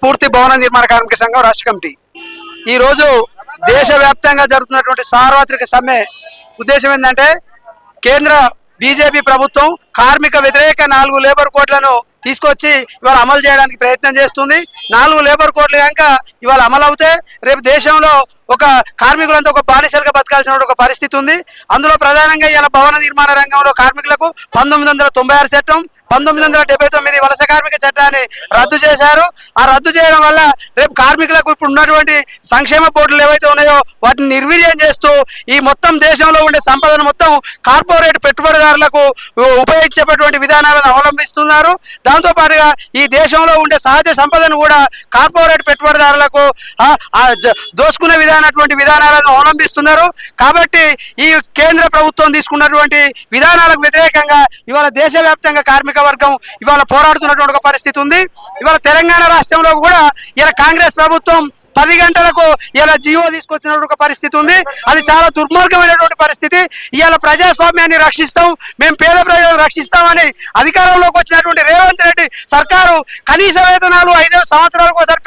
స్ఫూర్తి భవన నిర్మాణ కార్మిక సంఘం రాష్ట్ర కమిటీ. ఈ రోజు దేశవ్యాప్తంగా జరుగుతున్నటువంటి సార్వత్రిక సమ్మె ఉద్దేశం ఏంటంటే కేంద్ర బీజేపీ ప్రభుత్వం కార్మిక వ్యతిరేక నాలుగు లేబర్ కోడ్లను తీసుకొచ్చి ఇవాళ అమలు చేయడానికి ప్రయత్నం చేస్తుంది. నాలుగు లేబర్ కోడ్లు కనుక ఇవాళ అమలు అవుతే రేపు దేశంలో ఒక కార్మికులంతా ఒక బానిసలుగా బతకాల్సిన ఒక పరిస్థితి ఉంది. అందులో ప్రధానంగా ఇలా భవన నిర్మాణ రంగంలో కార్మికులకు పంతొమ్మిది వందల తొంభై ఆరు చట్టం పంతొమ్మిది వందల డెబ్బై తొమ్మిది వలస కార్మిక చట్టాన్ని రద్దు చేశారు. ఆ రద్దు చేయడం వల్ల రేపు కార్మికులకు ఇప్పుడు ఉన్నటువంటి సంక్షేమ బోర్డులు ఏవైతే ఉన్నాయో వాటిని నిర్వీర్యం చేస్తూ ఈ మొత్తం దేశంలో ఉండే సంపదను మొత్తం కార్పొరేట్ పెట్టుబడిదారులకు ఉపయోగించేటువంటి విధానాలను అవలంబిస్తున్నారు. దాంతో పాటుగా ఈ దేశంలో ఉండే సహజ సంపదను కూడా కార్పొరేట్ పెట్టుబడిదారులకు దోసుకునే విధానటువంటి విధానాలను అవలంబిస్తున్నారు. కాబట్టి ఈ కేంద్ర ప్రభుత్వం తీసుకున్నటువంటి విధానాలకు వ్యతిరేకంగా ఇవాళ దేశవ్యాప్తంగా కార్మిక వర్గం ఇవాళ పోరాడుతున్నటువంటి ఒక పరిస్థితి ఉంది. ఇవాళ తెలంగాణ రాష్ట్రంలో కూడా ఇలా కాంగ్రెస్ ప్రభుత్వం పది గంటలకు ఇలా జియో తీసుకొచ్చినటువంటి ఒక పరిస్థితి ఉంది. అది చాలా దుర్మార్గమైనటువంటి పరిస్థితి. ఇవాళ ప్రజాస్వామ్యాన్ని రక్షిస్తాం. మేము పేద ప్రజలను రక్షిస్తామని అధికారంలోకి వచ్చినటువంటి రేవంత్ రెడ్డి సర్కారు కనీస వేతనాలు ఐదు సంవత్సరాలకు ఒకసారి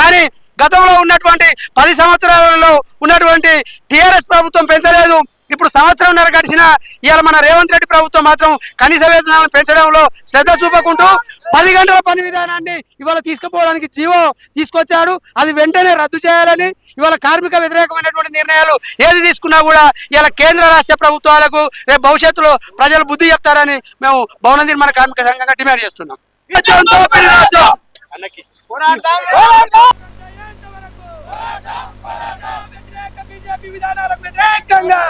కానీ గతంలో ఉన్నటువంటి పది సంవత్సరాలలో ఉన్నటువంటి టిఆర్ఎస్ ప్రభుత్వం పెంచలేదు. ఇప్పుడు సంవత్సరంన్నర గడిచిన ఇవాళ మన రేవంత్ రెడ్డి ప్రభుత్వం మాత్రం కనీస వేతనాలను పెంచడంలో శ్రద్ధ చూపకుంటూ పది గంటల పని విధానాన్ని ఇవాళ తీసుకుపోవడానికి జీవో తీసుకొచ్చాడు. అది వెంటనే రద్దు చేయాలని ఇవాళ కార్మిక వ్యతిరేకమైనటువంటి నిర్ణయాలు ఏది తీసుకున్నా కూడా ఇవాళ కేంద్ర రాష్ట్ర ప్రభుత్వాలకు రేపు భవిష్యత్తులో ప్రజలు బుద్ధి చెప్తారని మేము భవన నిర్మాణ కార్మిక సంఘంగా డిమాండ్ చేస్తున్నాం. విధానాలకు వ్యతిరేకంగా.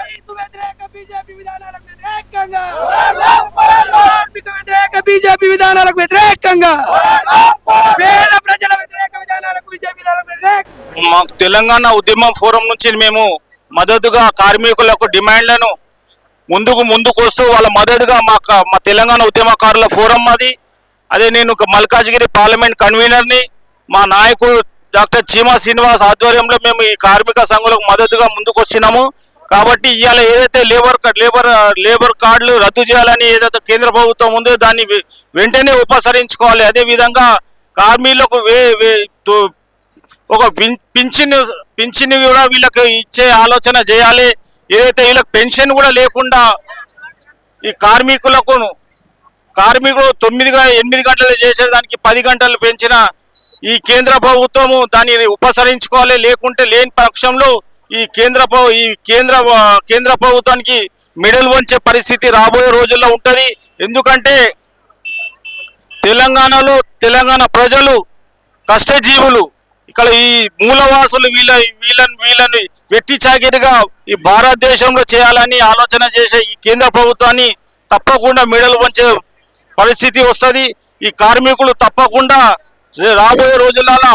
రైతు వ్యతిరేక బీజేపీ విధానాలకు వ్యతిరేకంగా. కార్మిక వ్యతిరేక బీజేపీ విధానాలకు వ్యతిరేకంగా. పేద ప్రజల వ్యతిరేక విధానాలకు బీజేపీ విధానాలకు వ్యతిరేకంగా మా తెలంగాణ ఉద్యమం ఫోరం నుంచి మేము మద్దతుగా కార్మికులకు డిమాండ్లను ముందుకు ముందుకు వస్తూ వాళ్ళ మద్దతుగా మా మా తెలంగాణ ఉద్యమకారుల ఫోరం అది అదే నేను ఒక మల్కాజ్గిరి పార్లమెంట్ కన్వీనర్ని మా నాయకుడు డాక్టర్ చీమా శ్రీనివాస్ ఆధ్వర్యంలో మేము ఈ కార్మిక సంఘులకు మద్దతుగా ముందుకొచ్చినాము. కాబట్టి ఇవాళ ఏదైతే లేబర్ లేబర్ లేబర్ కార్డులు రద్దు చేయాలని ఏదైతే కేంద్ర ప్రభుత్వం ఉందో దాన్ని వెంటనే ఉపసరించుకోవాలి. అదే విధంగా కార్మికులకు వే ఒక పిం- పింఛన్ పింఛన్ కూడా వీళ్ళకి ఇచ్చే ఆలోచన చేయాలి. ఏదైతే వీళ్ళకి పెన్షన్ కూడా లేకుండా ఈ కార్మికులకు కార్మికులు తొమ్మిదిగా ఎనిమిది గంటలు చేసేదానికి పది గంటలు పెంచిన ఈ కేంద్ర ప్రభుత్వము దానిని ఉపసరించుకోవాలి లేకుంటే లేని పక్షంలో ఈ కేంద్ర ఈ కేంద్ర కేంద్ర ప్రభుత్వానికి మెడల్ వంచే పరిస్థితి రాబోయే రోజుల్లో ఉంటుంది. ఎందుకంటే తెలంగాణలో తెలంగాణ ప్రజలు కష్టజీవులు. ఇక్కడ ఈ మూలవాసులు వీళ్ళ వీళ్ళని వీళ్ళని వెట్టి చాకిరిగా ఈ భారతదేశంలో చేయాలని ఆలోచన చేసే ఈ కేంద్ర ప్రభుత్వాన్ని తప్పకుండా మెడలు వంచే పరిస్థితి వస్తుంది. ఈ కార్మికులు తప్పకుండా రాబోయే రోజులలో